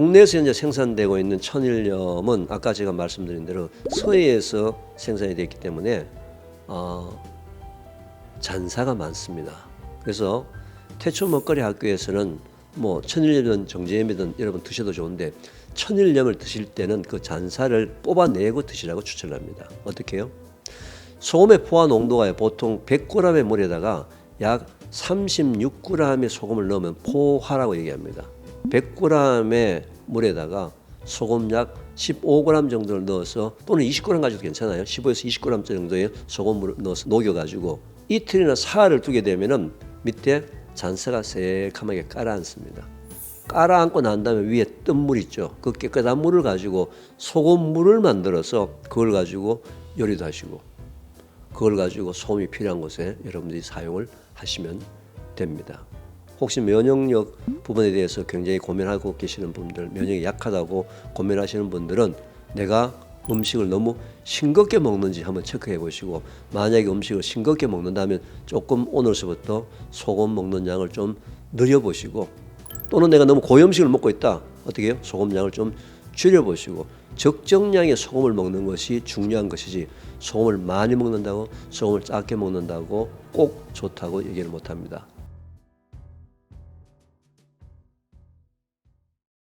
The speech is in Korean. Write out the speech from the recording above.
국내에서 현재 생산되고 있는 천일염은 아까 제가 말씀드린 대로 서해에서 생산이 됐기 때문에 어, 잔사가 많습니다. 그래서 태초 먹거리 학교에서는 뭐 천일염이든 정제염이든 여러분 드셔도 좋은데 천일염을 드실 때는 그 잔사를 뽑아내고 드시라고 추천합니다. 어떻게 해요? 소금의 포화 농도가 보통 100g의 물에다가 약 36g의 소금을 넣으면 포화라고 얘기합니다. 100g의 물에다가 소금 약 15g 정도를 넣어서 또는 20g 가지고 괜찮아요. 15에서 20g 정도의 소금물을 넣어서 녹여가지고 이틀이나 사흘을 두게 되면은 밑에 잔사가 새카맣게 깔아앉습니다. 깔아앉고 난 다음에 위에 뜬 물 있죠. 그 깨끗한 물을 가지고 소금물을 만들어서 그걸 가지고 요리도 하시고 그걸 가지고 소음이 필요한 곳에 여러분들이 사용을 하시면 됩니다. 혹시 면역력 부분에 대해서 굉장히 고민하고 계시는 분들, 면역이 약하다고 고민하시는 분들은 내가 음식을 너무 싱겁게 먹는지 한번 체크해 보시고 만약에 음식을 싱겁게 먹는다면 조금 오늘서부터 소금 먹는 양을 좀 늘려 보시고 또는 내가 너무 고유 음식을 먹고 있다. 어떻게 해요? 소금 양을 좀 줄여 보시고 적정량의 소금을 먹는 것이 중요한 것이지 소금을 많이 먹는다고 소금을 작게 먹는다고 꼭 좋다고 얘기를 못 합니다.